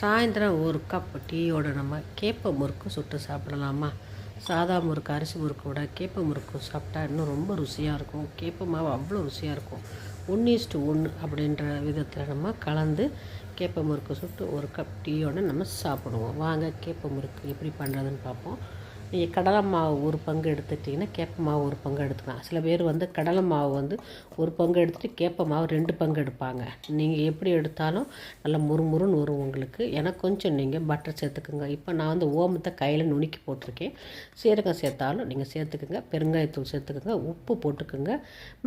சாயந்தரம் ஒரு கப் டீயோடு நம்ம கேப்ப முறுக்கு சுட்டு சாப்பிடலாமா? சாதா முறுக்கு அரிசி முறுக்கு விட கேப்ப முறுக்கு சாப்பிட்டா இன்னும் ரொம்ப ருசியாக இருக்கும். கேப்ப மாவு அவ்வளோ ருசியாக இருக்கும். ஒன்று இஸ்ட்டு ஒன்று அப்படின்ற விதத்தில் நம்ம கலந்து கேப்ப முறுக்கு சுட்டு ஒரு கப் டீயோடு நம்ம சாப்பிடுவோம். வாங்க கேப்ப முறுக்கு எப்படி பண்ணுறதுன்னு பார்ப்போம். நீங்கள் கடலை மாவு ஒரு பங்கு எடுத்துட்டிங்கன்னா கேப்ப மாவு ஒரு பங்கு எடுத்துக்கலாம். சில பேர் வந்து கடலை மாவு வந்து ஒரு பங்கு எடுத்துகிட்டு கேப்ப மாவு ரெண்டு பங்கு எடுப்பாங்க. நீங்கள் எப்படி எடுத்தாலும் நல்லா முறுமுறுன்னு வரும் உங்களுக்கு. ஏன்னா கொஞ்சம் நீங்கள் பட்டர் சேர்த்துக்குங்க. இப்போ நான் வந்து ஓமத்தை கையில் நுணுக்கி போட்டிருக்கேன். சீரகம் சேர்த்தாலும் நீங்கள் சேர்த்துக்குங்க. பெருங்காயத்தூள் சேர்த்துக்குங்க. உப்பு போட்டுக்குங்க.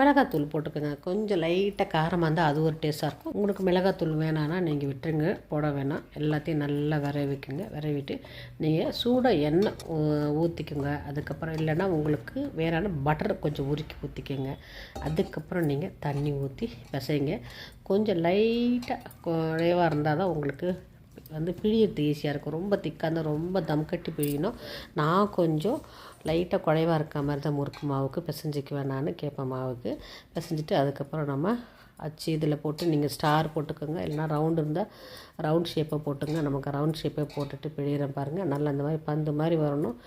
மிளகாத்தூள் போட்டுக்கோங்க. கொஞ்சம் லைட்டாக காரமாக இருந்தால் அது ஒரு டேஸ்ட்டாக இருக்கும். உங்களுக்கு மிளகாத்தூள் வேணான்னா நீங்கள் விட்டுருங்க. போட வேணாம். எல்லாத்தையும் நல்லா விரைவிக்குங்க. விரைவிட்டு நீங்கள் சூடாக எண்ணெய் ஊற்றிக்குங்க அதுக்கப்புறம் இல்லைன்னா உங்களுக்கு வேறான பட்டர் கொஞ்சம் உருக்கி ஊற்றிக்கோங்க அதுக்கப்புறம் நீங்கள் தண்ணி ஊற்றி பிசைங்க. கொஞ்சம் லைட்டாக குறைவாக இருந்தால் தான் உங்களுக்கு வந்து பிழியறது ஈஸியாக இருக்கும். ரொம்ப திக்காக இருந்தால் ரொம்ப தம் கட்டி பிழியணும். நான் கொஞ்சம் லைட்டாக குறைவாக இருக்க மாதிரி தான் முறுக்கு மாவுக்கு பிசைஞ்சிக்குவேன் நான். கேப்ப மாவுக்கு. பிசைஞ்சிட்டு அதுக்கப்புறம் நம்ம அச்சு இதில் போட்டு நீங்கள் ஸ்டார் போட்டுக்கோங்க. இல்லைனா ரவுண்டு இருந்தால் ரவுண்ட் ஷேப்பை போட்டுங்க. நமக்கு ரவுண்ட் ஷேப்பை போட்டுட்டு பிழிகிறேன் பாருங்கள் நல்லா அந்த மாதிரி பந்து மாதிரி வரணும்.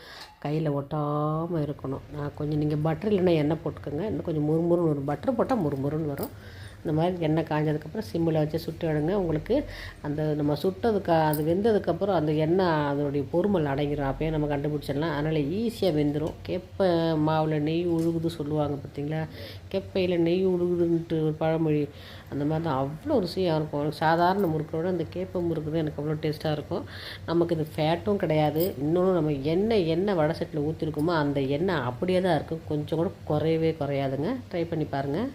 கையில் ஒட்டாமல் இருக்கணும். நான் கொஞ்சம் நீங்கள் பட்டர் இல்லைன்னா எண்ணெய் போட்டுக்கோங்க. இன்னும் கொஞ்சம் முறுமுறுன்னு வரும் பட்டர் போட்டால் முறுமுறுன்னு வரும். இந்த மாதிரி எண்ணெய் காஞ்சதுக்கப்புறம் சிம்மில் வச்சு சுட்டு எடுங்க. உங்களுக்கு அந்த நம்ம சுட்டதுக்கு அது வெந்ததுக்கப்புறம் அந்த எண்ணெய் அதனுடைய பொறுமல் அடங்கிடும் அப்பயே நம்ம கண்டுபிடிச்சிடலாம். அதனால் ஈஸியாக வெந்துடும் கெப்பை மாவில் நெய் உழுகுது சொல்லுவாங்க பார்த்தீங்களா? கேப்பையில் நெய் உழுகுதுன்ட்டு ஒரு பழமொழி. அந்த மாதிரி தான். அவ்வளோ ருசியாக இருக்கும். சாதாரண முறுக்கோட அந்த கேப்பை முறுக்கு தான் எனக்கு அவ்வளோ டேஸ்ட்டாக இருக்கும். நமக்கு இது ஃபேட்டும் கிடையாது. இன்னொன்று நம்ம எண்ணெய் எண்ணெய் வடை சட்டில் ஊற்றிருக்கோமோ அந்த எண்ணெய் அப்படியே தான் இருக்கும் கொஞ்சம் கூட குறையவே குறையாதுங்க. ட்ரை பண்ணி பாருங்கள்